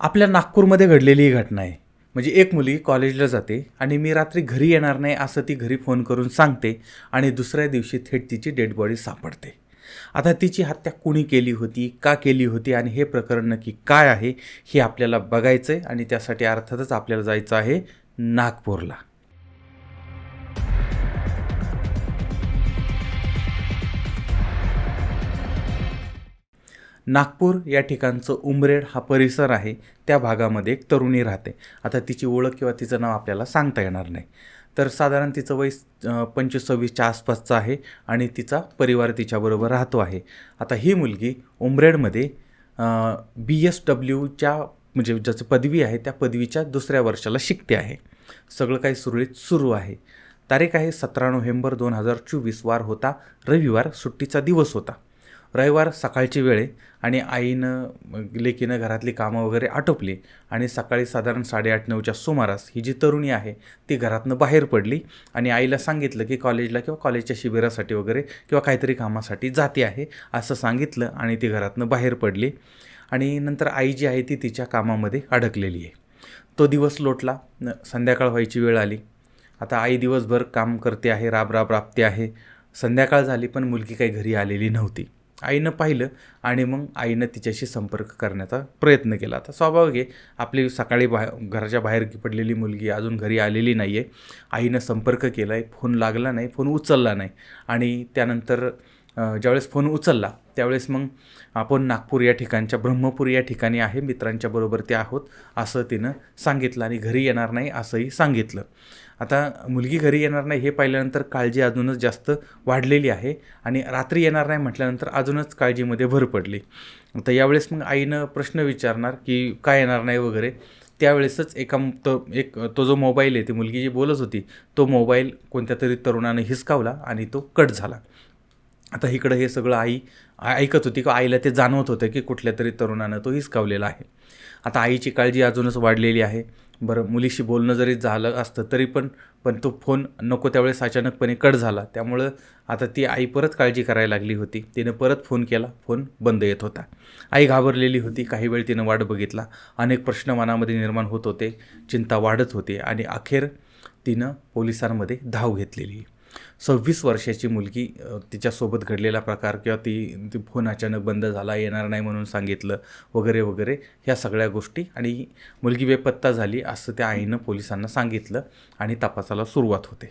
आपल्या नागपूरमध्ये घडलेली ही घटना आहे. म्हणजे एक मुली कॉलेजला जाते आणि मी रात्री घरी येणार नाही असं ती घरी फोन करून सांगते आणि दुसऱ्या दिवशी थेट तिची डेड बॉडी सापडते. आता तिची हत्या कुणी केली होती का केली होती आणि हे प्रकरण नक्की काय आहे हे आपल्याला बघायचं आहे आणि त्यासाठी अर्थातच आपल्याला जायचं आहे नागपूरला. नागपूर या ठिकाणचं उमरेड हा परिसर आहे त्या भागामध्ये एक तरुणी राहते. आता तिची ओळख किंवा तिचं नाव आपल्याला सांगता येणार नाही. तर साधारण तिचं वय पंचवीस सव्वीसच्या आसपासचं आहे आणि तिचा परिवार तिच्याबरोबर राहतो आहे. आता ही मुलगी उमरेडमध्ये बी एस डब्ल्यूच्या म्हणजे ज्याचं पदवी आहे त्या पदवीच्या दुसऱ्या वर्षाला शिकते आहे. सगळं काही सुरळीत सुरू आहे. तारीख आहे सतरा नोव्हेंबर दोन हजार चोवीस. वार होता. रविवार सुट्टीचा दिवस होता. रविवार सकाळची वेळ आहे आणि आईनं लेकीनं घरातली कामं वगैरे आटोपली आणि सकाळी साधारण साडेआठ नऊच्या सुमारास ही जी तरुणी आहे ती घरातनं बाहेर पडली आणि आईला सांगितलं की कॉलेजला किंवा कॉलेजच्या शिबिरासाठी वगैरे किंवा काहीतरी कामासाठी जाते आहे असं सांगितलं आणि ती घरातनं बाहेर पडली आणि नंतर आई जी आहे ती तिच्या कामामध्ये अडकलेली आहे. तो दिवस लोटला न- संध्याकाळ व्हायची वेळ आली. आता आई दिवसभर काम करते आहे राब राब राबते आहे. संध्याकाळ झाली पण मुलगी काही घरी आलेली नव्हती. आईनं पाहिलं आणि मग आईनं तिच्याशी संपर्क करण्याचा प्रयत्न केला. आता स्वाभाविक आहे आपली सकाळी बाहेर घराच्या बाहेर पडलेली मुलगी अजून घरी आलेली नाही आहे आईनं संपर्क केला आहे फोन लागला नाही फोन उचलला नाही. आणि त्यानंतर ज्यावेळेस फोन उचलला त्यावेळेस मग आपण नागपूर या ठिकाणच्या ब्रह्मपूर या ठिकाणी आहे मित्रांच्या बरोबर ते आहोत असं तिनं सांगितलं आणि घरी येणार नाही असंही सांगितलं. आता मुलगी घरी येणार नाही हे पाहिल्यानंतर काळजी अजूनच जास्त वाढलेली आहे आणि रात्री येणार नाही म्हटल्यानंतर अजूनच काळजीमध्ये भर पडली. तर यावेळेस मग आईनं प्रश्न विचारणार की काय येणार नाही वगैरे त्यावेळेसच एका तो एक तो जो मोबाईल आहे ती मुलगी जी बोलत होती तो मोबाईल कोणत्या तरी तरुणानं हिसकावला आणि तो कट झाला. आता इकडं हे सगळं आई ऐकत होती का आईला ते जाणवत होतं की कुठल्या तरी तरुणानं तो हिसकावलेला आहे. आता आईची काळजी अजूनच वाढलेली आहे. बरं मुलीशी बोलणं जरी झालं असतं तरी पण पण तो फोन नको त्यावेळेस अचानकपणे कट झाला. त्यामुळं आता ती आई परत काळजी करायला लागली होती. तिनं परत फोन केला. फोन बंद येत होता. आई घाबरलेली होती. काही वेळ तिनं वाट बघितला. अनेक प्रश्न मनामध्ये निर्माण होत होते. चिंता वाढत होती आणि अखेर तिनं पोलिसांमध्ये धाव घेतलेली. सव्वीस वर्षाची मुलगी तिच्यासोबत घडलेला प्रकार किंवा ती ती फोन अचानक बंद झाला येणार नाही म्हणून सांगितलं वगैरे वगैरे ह्या सगळ्या गोष्टी आणि मुलगी बेपत्ता झाली असं त्या आईनं पोलिसांना सांगितलं आणि तपासाला सुरुवात होते.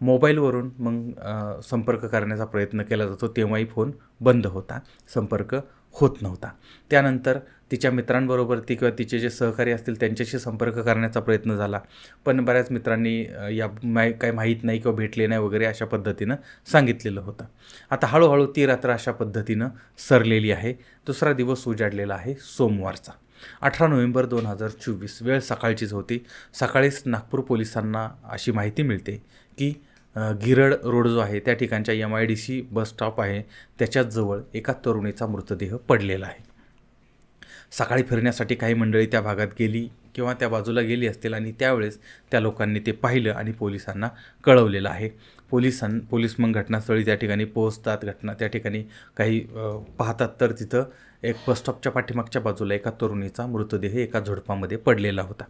मोबाईलवरून मग संपर्क करण्याचा प्रयत्न केला जातो तेव्हाही फोन बंद होता. संपर्क होत नव्हता. त्यानंतर तिच्या मित्रांबरोबर ती किंवा तिचे जे सहकारी असतील त्यांच्याशी संपर्क करण्याचा प्रयत्न झाला. पण बऱ्याच मित्रांनी या माय काही माहीत नाही किंवा भेटले नाही वगैरे अशा पद्धतीनं सांगितलेलं होतं. आता हळूहळू ती रात्र अशा पद्धतीनं सरलेली आहे. दुसरा दिवस उजाडलेला आहे सोमवारचा. अठरा नोव्हेंबर दोन हजार चोवीस वेळ सकाळचीच होती. सकाळीच नागपूर पोलिसांना अशी माहिती मिळते की गिरड रोड जो आहे त्या ठिकाणच्या M I D C bus stop आहे. त्याच्याच जवळ एका तरुणीचा मृतदेह पडलेला आहे. सकाळी फिरण्यासाठी काही मंडळी त्या भागात गेली किंवा त्या बाजूला गेली असतील आणि त्यावेळेस त्या लोकांनी ते पाहिलं आणि पोलिसांना कळवलेलं आहे. पोलिसां पोलीस मग घटनास्थळी त्या ठिकाणी पोहोचतात. घटना त्या ठिकाणी काही पाहतात. तर तिथं एक बसस्टॉपच्या पाठीमागच्या बाजूला एका तरुणीचा मृतदेह एका झुडपामध्ये पडलेला होता.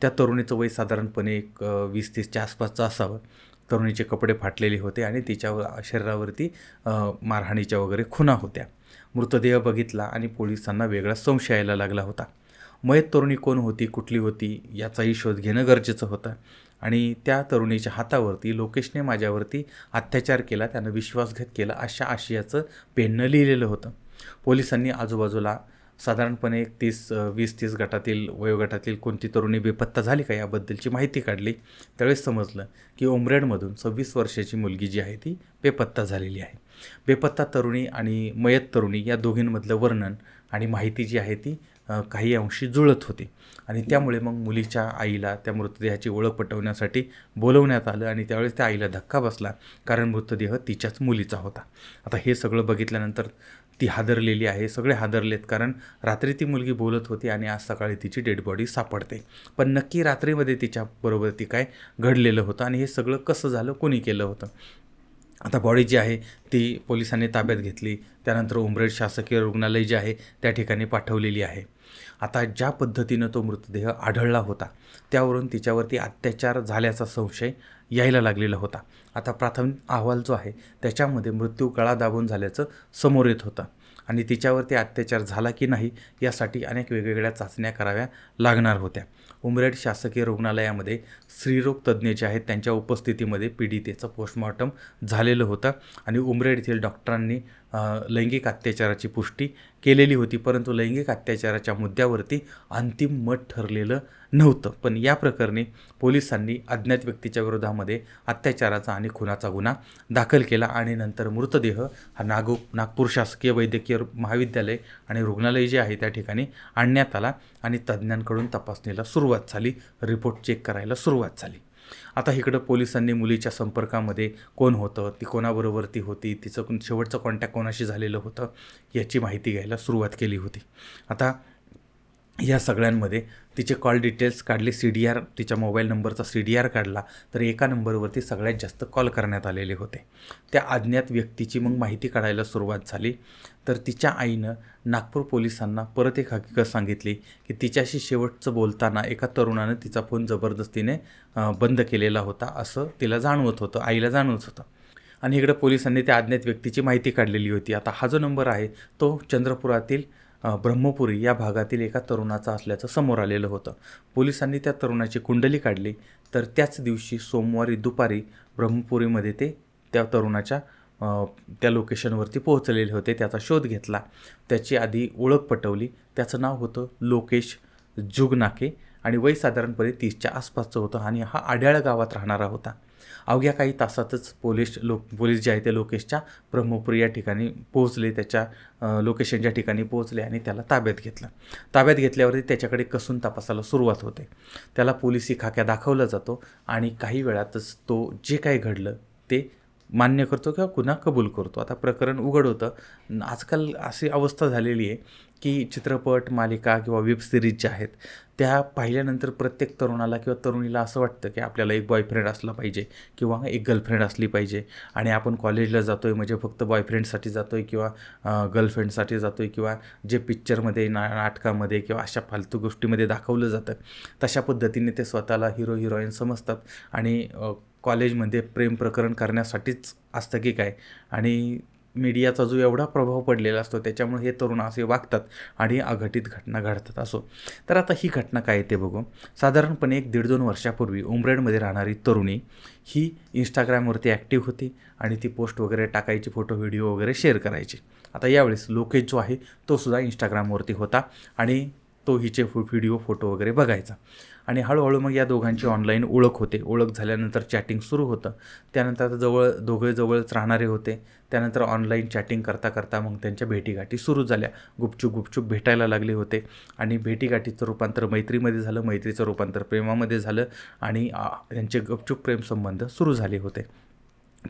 त्या तरुणीचं वय साधारणपणे एक वीस तीसच्या आसपासचं असावं. तरुणीचे कपडे फाटलेले होते आणि तिच्या शरीरावरती मारहाणीच्या वगैरे खुणा होत्या. मृतदेह बघितला आणि पोलिसांना वेगळा संशय यायला लागला होता. मयत तरुणी कोण होती कुठली होती याचाही शोध घेणं गरजेचं होतं. आणि त्या तरुणीच्या हातावरती लोकेशने माझ्यावरती अत्याचार केला त्यानं विश्वासघात केला अशा आशयाचं पेननं लिहिलेलं होतं. पोलिसांनी आजूबाजूला साधारणपणे एक तीस वीस तीस गटातील वयोगटातील कोणती तरुणी बेपत्ता झाली का याबद्दलची माहिती काढली. त्यावेळेस समजलं की ओमरेडमधून सव्वीस वर्षाची मुलगी जी आहे ती बेपत्ता झालेली आहे. बेपत्ता तरुणी आणि मयत तरुणी या दोघींमधलं वर्णन आणि माहिती जी आहे ती काही अंशी जुळत होती. आणि त्यामुळे मग मुलीच्या आईला त्या मृतदेहाची ओळख पटवण्यासाठी बोलवण्यात आलं आणि त्यावेळेस त्या आईला धक्का बसला. कारण मृतदेह तिच्याच मुलीचा होता. आता हे सगळं बघितल्यानंतर ती हादरलेली आहे. सगळे हादरलेत कारण रात्री ती मुलगी बोलत होती आणि आज सकाळी तिची डेड बॉडी सापडते. पण नक्की रात्रीमध्ये तिच्याबरोबर ती काय घडलेलं होतं आणि हे सगळं कसं झालं कोणी केलं होतं? आता बॉडी जी आहे ती पोलिसांनी ताब्यात घेतली. त्यानंतर उमरेड शासकीय रुग्णालय जे आहे त्या ठिकाणी पाठवलेली आहे. आता ज्या पद्धतीनं तो मृतदेह आढळला होता त्यावरून तिच्यावरती अत्याचार झाल्याचा संशय यायला लागलेला होता. आता प्राथमिक अहवाल जो आहे त्याच्यामध्ये मृत्यू गळा दाबून झाल्याचं समोर येत होतं. आणि तिच्यावरती अत्याचार झाला की नाही यासाठी अनेक वेगवेगळ्या चाचण्या कराव्या लागणार होत्या. उमरेड शासकीय रुग्णालयामध्ये स्त्रीरोग तज्ज्ञ जे आहेत त्यांच्या उपस्थितीमध्ये पीडितेचं पोस्टमॉर्टम झालेलं होतं आणि उमरेड येथील डॉक्टरांनी लैंगिक अत्याचाराची पुष्टी केलेली होती परंतु लैंगिक अत्याचाराच्या मुद्द्यावरती अंतिम मत ठरलेलं नव्हतं. पण या प्रकरणी पोलिसांनी अज्ञात व्यक्तीच्या विरोधामध्ये अत्याचाराचा आणि खुनाचा गुन्हा दाखल केला आणि नंतर मृतदेह हा नागो नागपूर शासकीय वैद्यकीय महाविद्यालय आणि रुग्णालय जे आहे त्या ठिकाणी आणण्यात आला आणि तज्ज्ञांकडून तपासणीला सुरुवात झाली. रिपोर्ट चेक करायला सुरुवात झाली. आता इकडं पोलिसांनी मुलीच्या संपर्कामध्ये कोण होतं ती कोणाबरोबर ती होती तिचं शेवटचं कॉन्टॅक्ट कोणाशी झालेलं होतं याची माहिती घ्यायला सुरुवात केली होती. आता या सगळ्यांमध्ये तिचे कॉल डिटेल्स काढले सी डी आर तिच्या मोबाईल नंबरचा सी डी आर काढला तर एका नंबरवरती सगळ्यात जास्त कॉल करण्यात आलेले होते. त्या अज्ञात व्यक्तीची मग माहिती काढायला सुरुवात झाली. तर तिच्या आईनं नागपूर पोलिसांना परत एक हकीकत सांगितली की तिच्याशी शेवटचं बोलताना एका तरुणानं तिचा फोन जबरदस्तीने बंद केलेला होता असं तिला जाणवत होतं आईला जाणवत होतं. आणि इकडं पोलिसांनी त्या अज्ञात व्यक्तीची माहिती काढलेली होती. आता हा जो नंबर आहे तो चंद्रपुरातील ब्रह्मपुरी या भागातील एका तरुणाचा असल्याचं समोर आलेलं होतं. पोलिसांनी त्या तरुणाची कुंडली काढली तर त्याच दिवशी सोमवारी दुपारी ब्रह्मपुरीमध्ये ते त्या तरुणाच्या त्या लोकेशनवरती पोहोचलेले होते. त्याचा शोध घेतला. त्याची आधी ओळख पटवली. त्याचं नाव होतं लोकेश जुगनाके आणि वय साधारणपणे तीसच्या आसपासचं होतं आणि हा आड्याळ गावात राहणारा होता. अवघ्या काही तासातच पोलीस लोक पोलीस जे आहे ते लोकेशच्या ब्रह्मपुरी या ठिकाणी पोहोचले. त्याच्या लोकेशनच्या ठिकाणी पोहोचले आणि त्याला ताब्यात घेतलं. ताब्यात घेतल्यावरती त्याच्याकडे कसून तपासाला सुरुवात होते. त्याला पोलिसी खाक्या दाखवला जातो आणि काही वेळातच तो जे काही घडलं ते मान्य करतो किंवा गुन्हा कबूल करतो. आता प्रकरण उघड होतं. आजकाल अशी अवस्था झालेली आहे की चित्रपट मालिका किंवा वेब सिरीज ज्या आहेत त्या पाहिल्यानंतर प्रत्येक तरुणाला किंवा तरुणीला असं वाटतं की आपल्याला एक बॉयफ्रेंड असला पाहिजे किंवा एक गर्लफ्रेंड असली पाहिजे. आणि आपण कॉलेजला जातो आहे म्हणजे फक्त बॉयफ्रेंडसाठी जातो आहे किंवा गर्लफ्रेंडसाठी जातो आहे किंवा जे पिक्चरमध्ये ना नाटकामध्ये किंवा अशा फालतू गोष्टीमध्ये दाखवलं जातं तशा पद्धतीने ते स्वतःला हिरो हिरोईन समजतात. आणि कॉलेजमध्ये प्रेम प्रकरण करण्यासाठीच असतं की काय? आणि मीडियाचा जो एवढा प्रभाव पडलेला असतो त्याच्यामुळे हे तरुण असे वागतात आणि अघटित घटना घडतात असो. तर आता ही घटना काय ते बघू. साधारणपणे एक दीड दोन वर्षापूर्वी उमरेडमध्ये राहणारी तरुणी ही इंस्टाग्रामवरती ॲक्टिव्ह होती आणि ती पोस्ट वगैरे टाकायची फोटो व्हिडिओ वगैरे शेअर करायची. आता यावेळेस लोकेश जो आहे तो सुद्धा इंस्टाग्रामवरती होता आणि तो हिचे फो व्हिडिओ फोटो वगैरे बघायचा. आणि हळूहळू मग या दोघांची ऑनलाईन ओळख होते. ओळख झाल्यानंतर चॅटिंग सुरू होतं. त्यानंतर आता जवळ दोघे जवळच राहणारे होते. त्यानंतर ऑनलाईन चॅटिंग करता करता मग त्यांच्या भेटीगाठी सुरू झाल्या. गुपचूप गुपचूप भेटायला लागले होते. आणि भेटीगाठीचं रूपांतर मैत्रीमध्ये झालं मैत्रीचं रूपांतर प्रेमामध्ये झालं आणि त्यांचे गुपचूप प्रेमसंबंध सुरू झाले होते.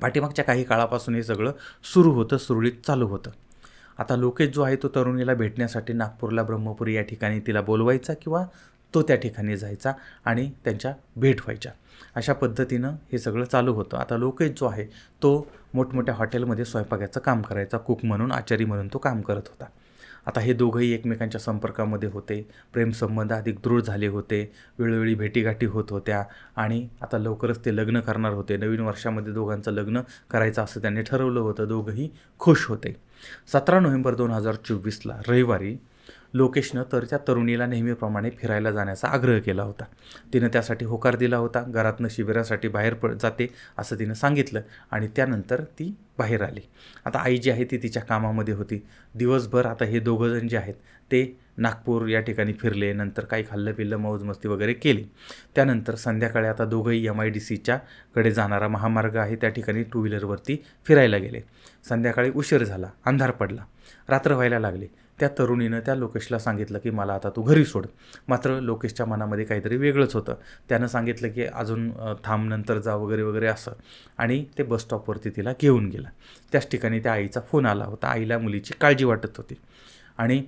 पाठीमागच्या काही काळापासून हे सगळं सुरू होतं सुरळीत चालू होतं. आता लोकेश जो आहे तो तरुणीला भेटण्यासाठी नागपूरला ब्रह्मपुरी या ठिकाणी तिला बोलवायचा किंवा तो त्या ठिकाणी जायचा आणि त्यांच्या भेट व्हायच्या. अशा पद्धतीनं हे सगळं चालू होतं. आता लोकेश जो आहे तो मोठमोठ्या हॉटेलमध्ये स्वयंपाकाचं काम करायचा कुक म्हणून आचारी म्हणून तो काम करत होता. आता हे दोघंही एकमेकांच्या संपर्कामध्ये होते प्रेमसंबंध अधिक दृढ झाले होते वेळोवेळी भेटीगाठी होत होत्या आणि आता लवकरच ते लग्न करणार होते. नवीन वर्षामध्ये दोघांचं लग्न करायचं असं त्यांनी ठरवलं होतं. दोघंही खुश होते. सतरा नोव्हेंबर दोन हजार चोवीसला रविवारी लोकेशनं तर त्या तरुणीला नेहमीप्रमाणे फिरायला जाण्याचा आग्रह केला होता. तिनं त्यासाठी होकार दिला होता. घरातनं शिबिरासाठी बाहेर पड जाते असं तिनं सांगितलं आणि त्यानंतर ती बाहेर आली. आता आई जी आहे ती तिच्या कामामध्ये होती. दिवसभर आता हे दोघंजण जे आहेत ते नागपूर या ठिकाणी फिरले नंतर काही खाल्लं पिल्लं मौज मस्ती वगैरे केली. त्यानंतर संध्याकाळी आता दोघंही एम आय डी सीच्या कडे जाणारा महामार्ग आहे त्या ठिकाणी टू व्हीलरवरती फिरायला गेले. संध्याकाळी उशीर झाला अंधार पडला रात्र व्हायला लागली. त्या तरुणीनं त्या लोकेशला सांगितलं की मला आता तू घरी सोड. मात्र लोकेशच्या मनामध्ये काहीतरी वेगळंच होतं. त्यानं सांगितलं की अजून थांब नंतर जा वगैरे वगैरे असं. आणि ते बस स्टॉपवरती तिला घेऊन गेला. त्याच ठिकाणी त्या आईचा फोन आला होता. आईला मुलीची काळजी वाटत होती. आणि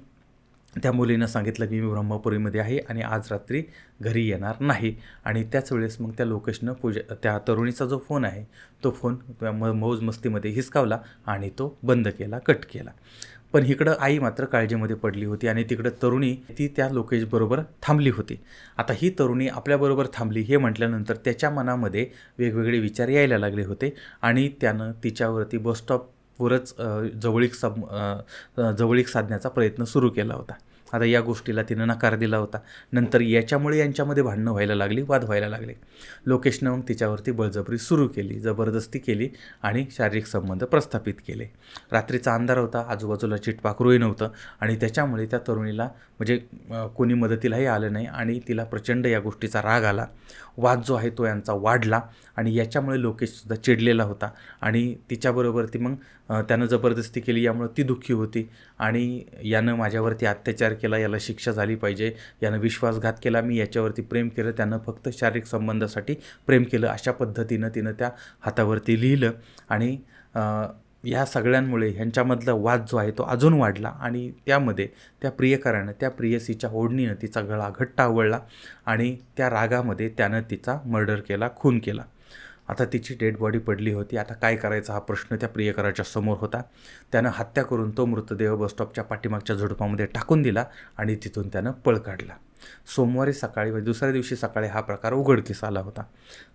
त्या मुलीनं सांगितलं की मी ब्रह्मपुरीमध्ये आहे आणि आज रात्री घरी येणार नाही. आणि त्याच वेळेस मग त्या लोकेशनं पूजा त्या तरुणीचा जो फोन आहे तो फोन म मौज मस्तीमध्ये हिसकावला आणि तो बंद केला कट केला. पण इकडं आई मात्र काळजीमध्ये पडली होती आणि तिकडं तरुणी ती त्या लोकेशबरोबर थांबली होती. आता ही तरुणी आपल्याबरोबर थांबली हे म्हटल्यानंतर त्याच्या मनामध्ये वेगवेगळे विचार यायला लागले होते आणि त्यानं तिच्यावरती बसस्टॉपवरच जवळीक सम जवळीक साधण्याचा प्रयत्न सुरू केला होता. आता या गोष्टीला तिनं नकार दिला होता. नंतर याच्यामुळे यांच्यामध्ये भांडणं व्हायला लागली वाद व्हायला लागले. लोकेशनं मग तिच्यावरती बळजबरी सुरू केली जबरदस्ती केली आणि शारीरिक संबंध प्रस्थापित केले. रात्रीचा अंधार होता आजूबाजूला चिटपाखरूही नव्हतं आणि त्याच्यामुळे त्या तरुणीला म्हणजे कोणी मदतीलाही आलं नाही आणि तिला प्रचंड या गोष्टीचा राग आला. वाद जो आहे तो यांचा वाढला आणि याच्यामुळे लोकेशसुद्धा चिडलेला होता आणि तिच्याबरोबर ती मग त्यानं जबरदस्ती केली यामुळं ती दुःखी होती आणि यानं माझ्यावरती अत्याचार केला याला शिक्षा झाली पाहिजे. यानं विश्वासघात केला. मी याच्यावरती प्रेम केलं. त्यानं फक्त शारीरिक संबंधासाठी प्रेम केलं. अशा पद्धतीनं तिनं त्या हातावरती लिहिलं. आणि ह्या सगळ्यांमुळे ह्यांच्यामधला वाद जो आहे तो अजून वाढला. आणि त्यामध्ये त्या प्रियकरानं त्या प्रियसीच्या ओढणीनं तिचा गळा घट्ट आवळला. आणि त्या रागामध्ये त्यानं तिचा मर्डर केला खून केला. आता तिची डेड बॉडी पडली होती. आता काय करायचा हा प्रश्न त्या प्रियकराच्या समोर होता. त्यानं हत्या करून तो मृतदेह बसस्टॉपच्या पाठीमागच्या झुडपामध्ये टाकून दिला आणि तिथून त्यानं पळ काढला. सोमवारी सकाळी म्हणजे दुसऱ्या दिवशी सकाळी हा प्रकार उघडकीस आला होता.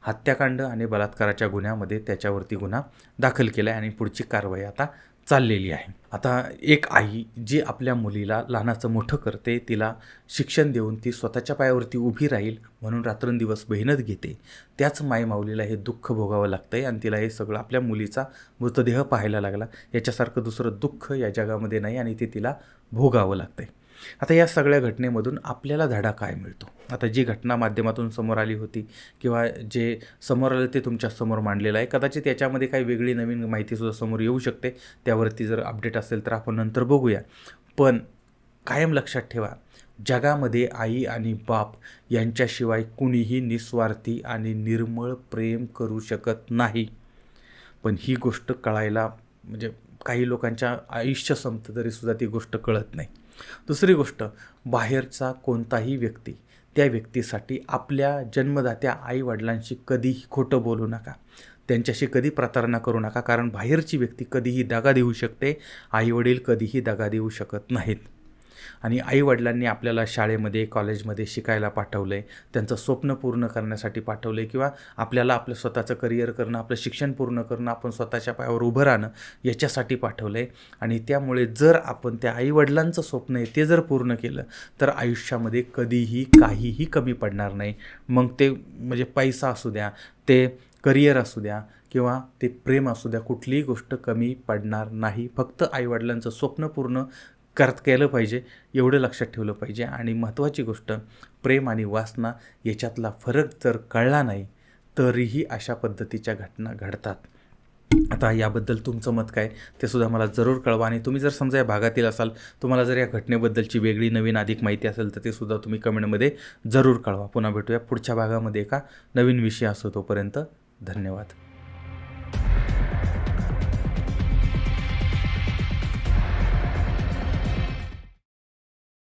हत्याकांड आणि बलात्काराच्या गुन्ह्यामध्ये त्याच्यावरती गुन्हा दाखल केला आहे आणि पुढची कारवाई आता चाललेली आहे. आता एक आई जी आपल्या मुलीला लहानाचं मोठं करते तिला शिक्षण देऊन ती स्वतःच्या पायावरती उभी राहील म्हणून रात्रंदिवस मेहनत घेते. त्याच मायमाऊलीला हे दुःख भोगावं लागतं आहे आणि तिला हे सगळं आपल्या मुलीचा मृतदेह पाहायला लागला. याच्यासारखं दुसरं दुःख या जगामध्ये नाही आणि ते तिला भोगावं लागतं आहे आता या सगळ्या घटनेमधून आपल्याला धडा काय मिळतो? आता जी घटना माध्यमातून समोर आली होती किंवा जे समोर आलं ते तुमच्यासमोर मांडलेलं आहे कदाचित याच्यामध्ये काही वेगळी नवीन माहितीसुद्धा समोर येऊ शकते. त्यावरती जर अपडेट असेल तर आपण नंतर बघूया. पण कायम लक्षात ठेवा जगामध्ये आई आणि बाप यांच्याशिवाय कुणीही निस्वार्थी आणि निर्मळ प्रेम करू शकत नाही. पण ही गोष्ट कळायला म्हणजे काही लोकांच्या आयुष्य संपतं तरीसुद्धा ती गोष्ट कळत नाही. दुसरी गोष्ट बाहेरचा कोणताही व्यक्ती त्या व्यक्तीसाठी आपल्या जन्मदात्या आईवडिलांशी कधीही खोटं बोलू नका. त्यांच्याशी कधी प्रतारणा करू नका कारण बाहेरची व्यक्ती कधीही दगा देऊ शकते आईवडील कधीही दगा देऊ शकत नाहीत. आणि आईवडिलांनी आपल्याला शाळेमध्ये कॉलेजमध्ये शिकायला पाठवलं आहे त्यांचं स्वप्न पूर्ण करण्यासाठी पाठवलं आहे किंवा आपल्याला आपलं स्वतःचं करिअर करणं आपलं शिक्षण पूर्ण करणं आपण स्वतःच्या पायावर उभं राहणं याच्यासाठी पाठवलं आहे आणि त्यामुळे जर आपण त्या आईवडिलांचं स्वप्न आहे ते जर पूर्ण केलं तर आयुष्यामध्ये कधीही काहीही कमी पडणार नाही. मग ते म्हणजे पैसा असू द्या ते करिअर असू द्या किंवा ते प्रेम असू द्या कुठलीही गोष्ट कमी पडणार नाही. फक्त आईवडिलांचं स्वप्न पूर्ण करत केलं पाहिजे एवढं लक्षात ठेवलं पाहिजे. आणि महत्त्वाची गोष्ट प्रेम आणि वासना याच्यातला फरक जर कळला नाही तरीही अशा पद्धतीच्या घटना घडतात. आता याबद्दल तुमचं मत काय? ते सुद्धा मला जरूर कळवा. आणि तुम्ही जर समजा या भागातील असाल तुम्हाला जर या घटनेबद्दलची वेगळी नवीन अधिक माहिती असेल तर ते सुद्धा तुम्ही कमेंटमध्ये जरूर कळवा. पुन्हा भेटूया पुढच्या भागामध्ये एका नवीन विषय असो तोपर्यंत. धन्यवाद.